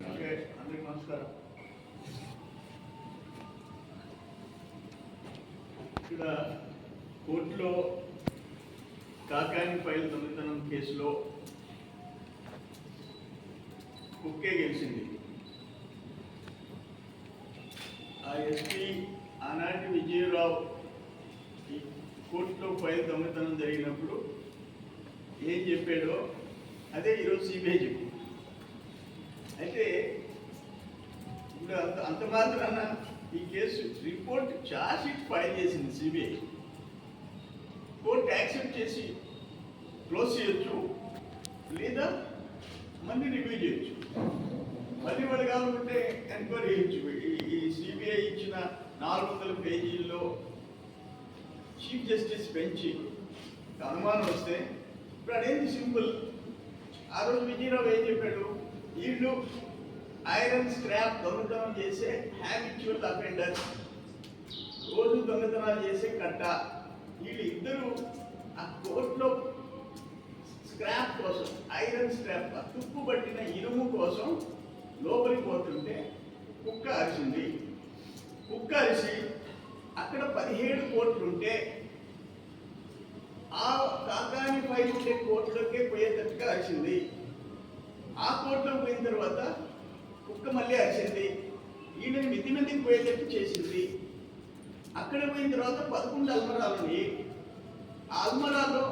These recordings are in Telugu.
ఓకే నమస్కారం ఇక్కడ కోర్టులో కాకాని ఫైల్ దొంగతనం కేసులో కుక్కే గెలిచింది. ఆ ఎస్పీ ఆనాటి విజయరావు ఈ కోర్టులో ఫైల్ దొంగతనం జరిగినప్పుడు ఏం చెప్పాడో అదే ఈరోజు సిబిఐ చెప్పింది అయితే ఇప్పుడు అంత అంత మాత్రాన ఈ case report charge sheet file చేసింది సిబిఐ కోర్టు యాక్సెప్ట్ చేసి క్లోజ్ చేయొచ్చు లేదా మళ్ళీ రివ్యూ చేయొచ్చు. మళ్ళీ వాళ్ళు కావాలంటే ఎంక్వైరీ చేయొచ్చు. ఈ- ఈ సిబిఐ ఇచ్చిన నాలుగు వందల పేజీల్లో చీఫ్ జస్టిస్ పెంచి అనుమానం వస్తే ఇప్పుడు అదేంటి సింపుల్? ఆ రోజు విజయరావు ఏం చెప్పాడు? వీళ్ళు ఐరన్ స్క్రాప్ దొంగతనం చేసే హ్యాబిచువల్ అఫెండర్. రోజు దొంగతనాలు చేసే కట్ట. వీళ్ళు ఇద్దరు ఆ కోర్టులో స్క్రాప్ కోసం ఐరన్ స్క్రాప్ తుప్పు పట్టిన ఇనుము కోసం లోపలికి పోతుంటే కుక్క అరిచింది. కుక్క అరిసి అక్కడ పదిహేడు కోట్లు ఉంటే ఆ కాకాని పై ఉండే కోర్టులోకే పోయేటట్టుగా అరిచింది. ఆ కోర్టులో పోయిన తర్వాత కుక్క మళ్ళీ అరిచింది. ఈయనని మితి మందికి పోయేటట్టు చేసింది. అక్కడ పోయిన తర్వాత పదకొండు అల్మరాలు ఉన్నాయి ఆ అల్మరాలో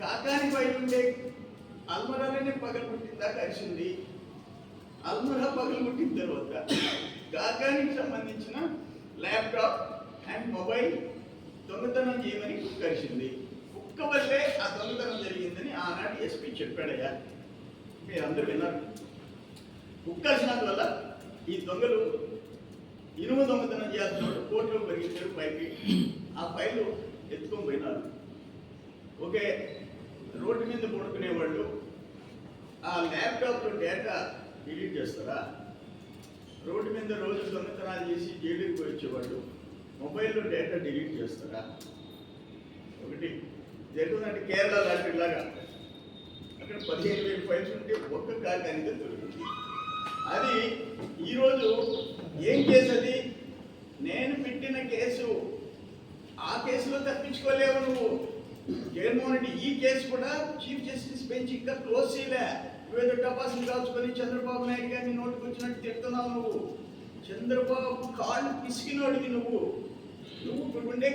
కాకాని పై ఉండే అల్మరాలనే పగలగొట్టిందాక అరిచింది. అల్మరా పగలగొట్టిన తర్వాత కాకానికి సంబంధించిన ల్యాప్టాప్ అండ్ మొబైల్ దొంగతనం చేయమని కుక్క అరిచింది. కుక్క వల్లే ఆ దొంగతనం జరిగిందని ఆనాటి ఎస్పీ చెప్పాడయ్యా. మీరు అందరూ విన్నారు కుక్క అరిచినందువల్ల ఈ దొంగలు ఇనుము దొంగతనం చేస్తున్నాడు కోర్టులో పరిగెత్తారు పైకి. ఆ ఫైలు ఎత్తుకొని పోయినారు. ఓకే రోడ్డు మీద పడుకునే వాళ్ళు ఆ ల్యాప్టాప్లో డేటా డిలీట్ చేస్తారా? రోడ్డు మీద రోజు దొంగతనాలు చేసి జైలుకి పోయి వచ్చేవాళ్ళు మొబైల్లో డేటా డిలీట్ చేస్తారా? ఒకటి జరుగుతుందంటే కేరళ లాంటిలాగా ఇక్కడ పదిహేను వేలు ఫైల్స్ ఉంటే ఒక్క కాకానికి దొరికింది అది ఈరోజు ఏం కేసు అది? నేను పెట్టిన కేసు ఆ కేసులో తప్పించుకోలేవు నువ్వు. జగన్మోహన్ రెడ్డి ఈ కేసు కూడా చీఫ్ జస్టిస్ బెంచ్ ఇంకా క్లోజ్ చేయలే. నువ్వేదో టపాసులు కాల్చుకొని చంద్రబాబు నాయుడు గారిని నోటికి వచ్చినట్టు తిడుతున్నావు నువ్వు. చంద్రబాబు కాళ్ళు పిసికినోడివి నువ్వు. నువ్వు ఇప్పుడు ఉండే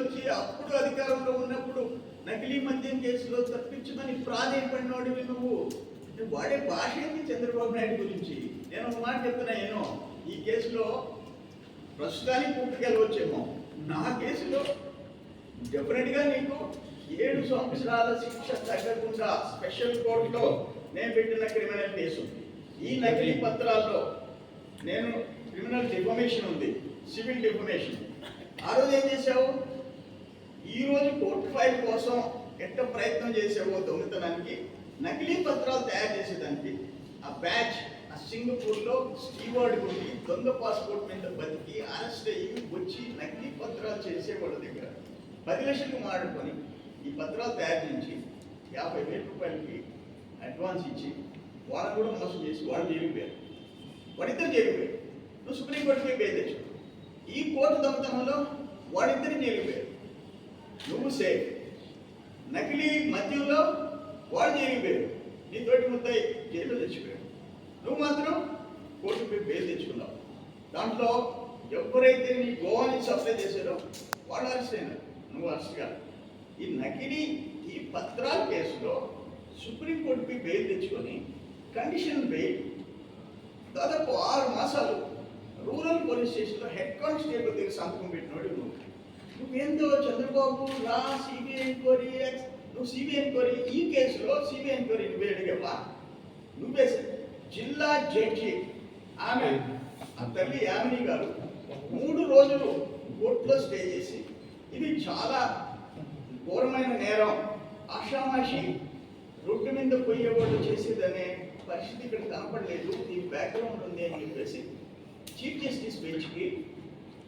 వచ్చి అప్పుడు అధికారంలో ఉన్నప్పుడు నకిలీ మద్యం కేసులో తప్పించమని ప్రాధాన్యపడినోడివి నువ్వు. నువ్వు వాడే భాష ఏంటి చంద్రబాబు నాయుడు గురించి? నేను ఒక మాట చెప్తున్నా నేను ఈ కేసులో ప్రస్తుతానికి పుట్టుకెళ్ళవచ్చేమో నా కేసులో డెఫినెట్గా నీకు ఏడు సంవత్సరాల శిక్ష తగ్గకుండా స్పెషల్ కోర్టులో నేను పెట్టిన క్రిమినల్ కేసు ఈ నకిలీ పత్రాల్లో నేను క్రిమినల్ డిఫమేషన్ ఉంది సివిల్ డిఫమేషన్. ఆ రోజు ఏం చేశావు? ఈరోజు కోర్టు ఫైల్ కోసం ఎట్ట ప్రయత్నం చేసావో దొంగతనానికి నకిలీ పత్రాలు తయారు చేసేదానికి ఆ బ్యాచ్ ఆ సింగపూర్లో స్టీవర్డ్ ఉండి దొంగ పాస్పోర్ట్ మీద బతికి అరెస్ట్ అయ్యి వచ్చి నకిలీ పత్రాలు చేసేవాళ్ళ దగ్గర. పది లక్షలకు మాడుకొని ఈ పత్రాలు తయారు చేసి యాభై వేల రూపాయలకి అడ్వాన్స్ ఇచ్చి వాళ్ళు కూడా మోసం చేసి వాళ్ళు జరిగిపోయారు వాడిద్దరు జరిగిపోయారు నువ్వు సుప్రీంకోర్టుకి పోయి తెచ్చు ఈ కోర్టు దొంగతనంలో వాడిద్దరిని జరిగిపోయారు నువ్వు సేఫ్ నకిలీ మద్యంలో వాడు జరిగిపోయాడు. నీ తోటి ముద్దాయి జైల్లో తెచ్చిపోయాడు నువ్వు మాత్రం కోర్టు పోయి బెయిల్ తెచ్చుకున్నావు. దాంట్లో ఎవరైతే నీ గోవాని సప్లై చేశారో వాళ్ళు అరెస్ట్ అయినారు. నువ్వు అరెస్ట్ కాదు. ఈ నకిలీ ఈ పత్రాల కేసులో సుప్రీంకోర్టుకి బెయిల్ తెచ్చుకొని కండిషన్ బెయిల్ దాదాపు ఆరు మాసాలు రూరల్ పోలీస్ స్టేషన్లో హెడ్ కానిస్టేబుల్ దగ్గర సంతకం పెట్టినోడు నువ్వు. నువ్వేందో చంద్రబాబు? రా సిబిఐ ఎంక్వైరీ నువ్వు సిబిఐ ఎంక్వైరీ ఈ కేసులో సిబిఐ ఎంక్వైరీ నువ్వే అడిగావా? నువ్వే జిల్లా జడ్జి ఆమె ఆ తల్లి యామిని గారు మూడు రోజులు కోర్టులో స్టే చేసి ఇది చాలా ఘోరమైన నేరం. ఆషామాషి రోడ్డు మీద పోయేవాళ్ళు చేసేదనే పరిస్థితి ఇక్కడ కనపడలేదు. ఈ బ్యాక్గ్రౌండ్ ఉంది అని చెప్పేసి చీఫ్ జస్టిస్ బెంచ్కి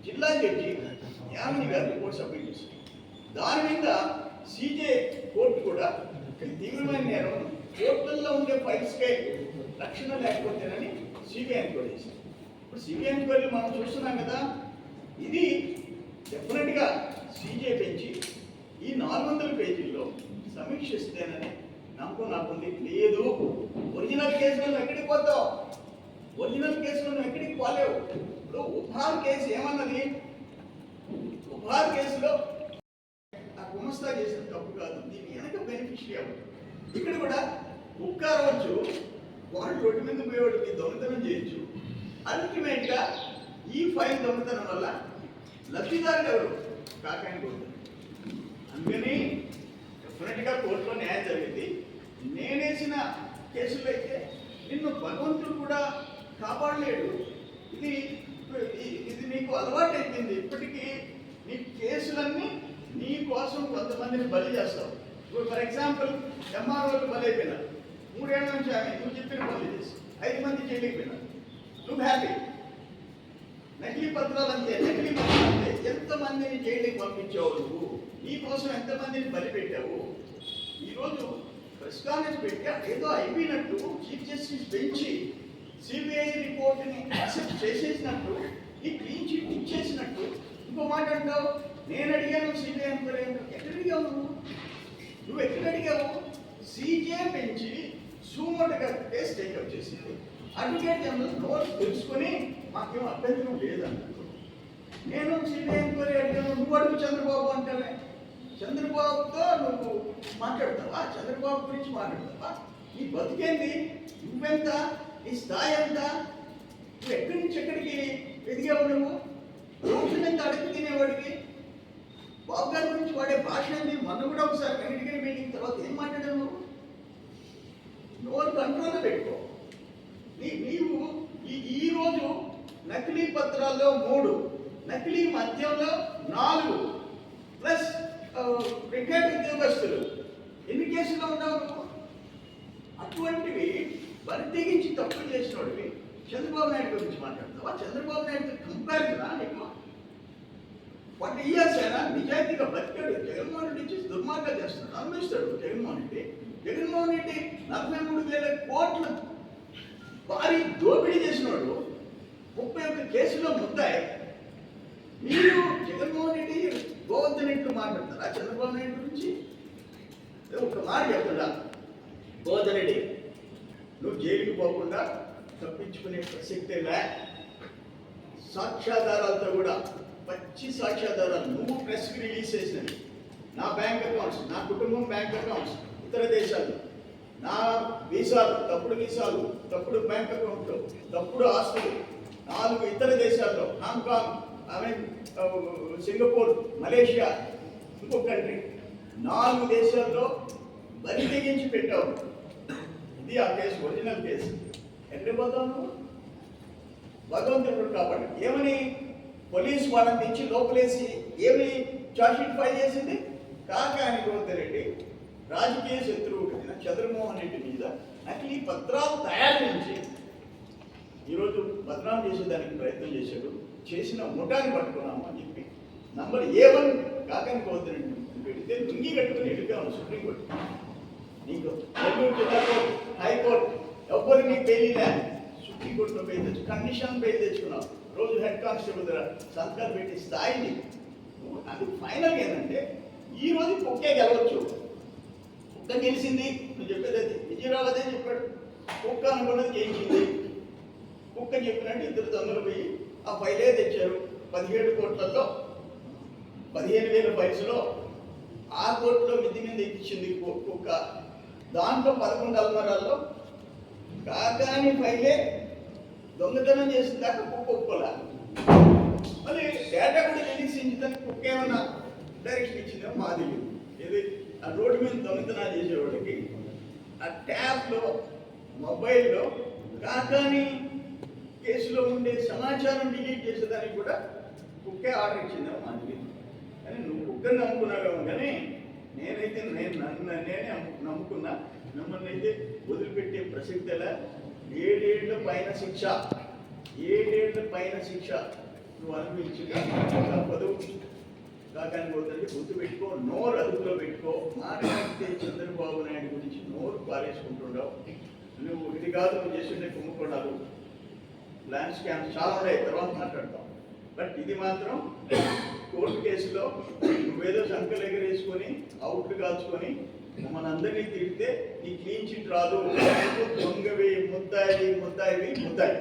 జిల్లా జడ్జి యామిని గారిని కోర్టు సబ్మిట్ చేసింది దాని మీద సీజే కోర్టు కూడా తీవ్రమైన నేరం కోర్టుల్లో ఉండే ఫైల్స్కే రక్షణ లేకపోతేనని సిబిఐ ఎంక్వైరీ చేసింది. ఇప్పుడు సిబిఐ ఎంక్వైరీలు మనం చూస్తున్నాం కదా ఇది డెఫినెట్గా సీజే పెంచి ఈ నాలుగు వందల పేజీల్లో సమీక్షిస్తేనని నమ్మకం నాకుంది. లేదు ఒరిజినల్ కేసులను ఎక్కడికి పోతావు? ఒరిజినల్ కేసులను ఎక్కడికి పోలేవు? ఇప్పుడు ఉపార్ కేసు ఏమన్నది? ఉపార్ కేసులో ఆ గుమస్తా చేసిన తప్పు కాదు. దీని వెనక బెనిఫిషియరీ అవ్వదు ఇక్కడ కూడా ఉక్కారవచ్చు వాళ్ళు వాడు రోడ్డు మీద పోయేవాడికి దొంగతనం చేయొచ్చు. అల్టిమేట్గా ఈ ఫైల్ దొంగతనం వల్ల లబ్ధిదారులు ఎవరు? కాకాని కొడుతుంది అందుకని డెఫినెట్గా కోర్టులో న్యాయం జరిగింది. నేనేసిన కేసులో అయితే నిన్ను భగవంతుడు కూడా కాపాడలేడు. ఇది ఇది- నీకు అలవాటు అయిపోయింది ఇప్పటికీ నీ కేసులన్నీ నీ కోసం కొంతమందిని బలి చేస్తావు ఇప్పుడు ఫర్ ఎగ్జాంపుల్ ఎంఆర్ఓలు బలి అయిపోయినారు మూడేళ్ళ నుంచి ఆమె నువ్వు చెప్పిన పనులు చేసి ఐదు మంది జైలుకి పోయినారు నువ్వు హ్యాపీ నకిలీ పత్రాలు అంతే నకిలీ పత్రాలు అంతే. ఎంతమందిని జైలుకి పంపించావు నువ్వు? నీ కోసం ఎంతమందిని బలి పెట్టావు? ఈరోజు ప్రెస్ కాన్ఫరెన్స్ పెట్టి ఏదో అయిపోయినట్టు చీఫ్ జస్టిస్ పెంచి సిబిఐ రిపోర్ట్ని యాక్సెప్ట్ చేసేసినట్టు ఈ క్లీన్ చిట్ ఇచ్చేసినట్టు ఇంకో మాట అంటావు? నేను అడిగాను సిబిఐ ఎంక్వైరీ ఎక్కడ అడిగావు నువ్వు? నువ్వు ఎక్కడ అడిగావు? సీజే పెంచి సూమోటగా కేసు టేకప్ చేసింది. అడ్వకేట్ జనరల్ నోట్స్ తెలుసుకొని మాకేం అభ్యంతరం లేదన్నాడు నేను సిబిఐ ఎంక్వైరీ అడిగాను నువ్వు అడుగు చంద్రబాబు అంటానే. చంద్రబాబుతో నువ్వు మాట్లాడతావా? చంద్రబాబు గురించి మాట్లాడతావా? నీ బతికేంది? నువ్వెంత నీ స్థాయి ఎంత నువ్వు ఎక్కడి నుంచి ఎక్కడికి ఎదిగావు నువ్వు? రోజు ఎంత అడుగు తినేవాడికి బాబు గారి గురించి వాడే భాష ఏంది? మొన్న కూడా ఒకసారి వెంకటగిరి మీటింగ్ తర్వాత ఏం మాట్లాడావు నువ్వు? నోరు కంట్రోల్ పెట్టుకో. నీ నీవు ఈ ఈరోజు నకిలీ పత్రాల్లో మూడు నకిలీ మద్యంలో నాలుగు ప్లస్ రిటైర్డ్ ఉద్యోగస్తులు. ఎన్ని కేసులు ఉన్నావు నువ్వు? అటువంటివి బరి తెగించి తప్పులు చేసినోడివి. చంద్రబాబు నాయుడు గురించి మాట్లాడతావా చంద్రబాబు నాయుడు కంపారిజనా నీకు ఫార్టీ ఇయర్స్ నిజాయితీగా బతికాడు. జగన్మోహన్ రెడ్డి చేసి చేస్తాడు చేస్తున్నాడు. అనుభవిస్తాడు జగన్మోహన్ రెడ్డి. జగన్మోహన్ రెడ్డి నలభై మూడు వేల కోట్ల భారీ దోపిడీ చేసినాడు ముప్పై ఒక్క కేసులో ముద్దాయి. మీరు జగన్మోహన్ రెడ్డి గోవర్ధన్ రెడ్డి మాట్లాడతారా చంద్రబాబు నాయుడు గురించి? ఒక మాట చెప్తుందా గోవర్ధన్ రెడ్డి నువ్వు జైలుకు పోకుండా తప్పించుకునే ప్రసక్తే లే. సాక్ష్యాధారాలతో కూడా పచ్చి సాక్ష్యాధారాలు నువ్వు ప్రెస్కి రిలీజ్ చేసినవి. నా బ్యాంక్ అకౌంట్స్ నా కుటుంబం బ్యాంక్ అకౌంట్స్ ఇతర దేశాలు. నా వీసాలు తప్పుడు వీసాలు తప్పుడు బ్యాంక్ అకౌంట్లు తప్పుడు ఆస్తులు. నాలుగు ఇతర దేశాల్లో Hong Kong I mean Singapore Malaysia ఇంకో కంట్రీ. నాలుగు దేశాల్లో బరి తెగించి పెట్టావు. ఇది ఆ కేసు ఒరిజినల్ కేసు. ఎన్ని పోతావు భగవంతుడు కాబట్టి. ఏమని? పోలీస్ వాళ్ళని తెచ్చి లోపలేసి ఏమి చార్జ్షీట్ ఫైల్ చేసింది? కాకాని గోవర్ధన్ రెడ్డి రాజకీయ శత్రువు కలిగిన చంద్రమోహన్ రెడ్డి మీద నకిలీ పత్రాలు తయారు చేసి ఈరోజు బదనాం చేసేదానికి ప్రయత్నం చేశాడు. చేసిన ముఠాన్ని పట్టుకున్నాము అని చెప్పి. Number A one Kakani Govardhan Reddy పెడితే లుంగి కట్టుకుని వెళ్ళిపోయాము సుప్రీంకోర్టు. నీకు హైకోర్టు ఎవ్వరు నీకు బెయిల్ సుప్రీంకోర్టులో పేరు తెచ్చు కండిషన్ పేరు తెచ్చుకున్నావు. రోజు హెడ్ కానిస్టేబుల్ దగ్గర సంతకాలు పెట్టి స్థాయిని అది ఫైనల్ ఏంటంటే ఈ రోజు కుక్కే గెలవచ్చు. కుక్క గెలిచింది. నువ్వు చెప్పేది అది. విజయరావు అదే చెప్పాడు. కుక్క అనుకున్నది జయించింది కుక్క చెప్పినట్టు ఇద్దరు దొంగలు పోయి ఆ ఫైలే తెచ్చారు. పదిహేడు కోట్లలో పదిహేను వేల ఫైల్స్లో ఆ కోర్టులో మిద్ది మీద ఎక్కించింది కు- కుక్క. దాంట్లో పదకొండు అల్మరాల్లో కాకాని ఫైలే దొంగతనం చేసిన దాకా కుక్క ఒప్పుకోలే. మళ్ళీ డేటా కూడా రిలీజ్ దానికి కుక్క ఏమన్నా డైరెక్షన్ ఇచ్చిందో? మాది ఏది? ఆ రోడ్డు మీద దొంగతనాలు చేసేవాడికి ఆ ట్యాబ్లో మొబైల్లో కాకాని కేసులో ఉండే సమాచారం డిలీట్ చేసేదానికి కూడా కుక్కే ఆర్డర్ ఇచ్చిందో? మాది కానీ నువ్వు కుక్కని నమ్ముకున్నావేమో కానీ నేనైతే నేను నన్ను నేనే నమ్ముకున్నా. మిమ్మల్ని అయితే వదిలిపెట్టే ప్రసక్తిలా ఏడేళ్ళ పైన శిక్ష. ఏడేళ్ళ పైన శిక్ష. నువ్వు అనుభవించగా తప్పదు కాకాని పోతుంది గుర్తు పెట్టుకో నోరు అదుపులో పెట్టుకో. మాట్లాడితే చంద్రబాబు నాయుడు గురించి నోరు పారేసుకుంటుండవు. నువ్వు ఇది కాదు నువ్వు చేస్తుండే కుంభకోణాలు. ల్యాండ్ స్కామ్స్ చాలా ఉన్నాయి. తర్వాత మాట్లాడతాం. బట్ ఇది మాత్రం కోర్టు కేసులో నువ్వేదో సంఖ్యలు ఎగరేసుకొని అవుట్లు కాల్చుకొని మమ్మల్ని అందరినీ తిరిగితే నీ క్లీన్ చిట్ రాదు. దొంగవి ముద్దాయి ముద్దాయి ముద్దాయి.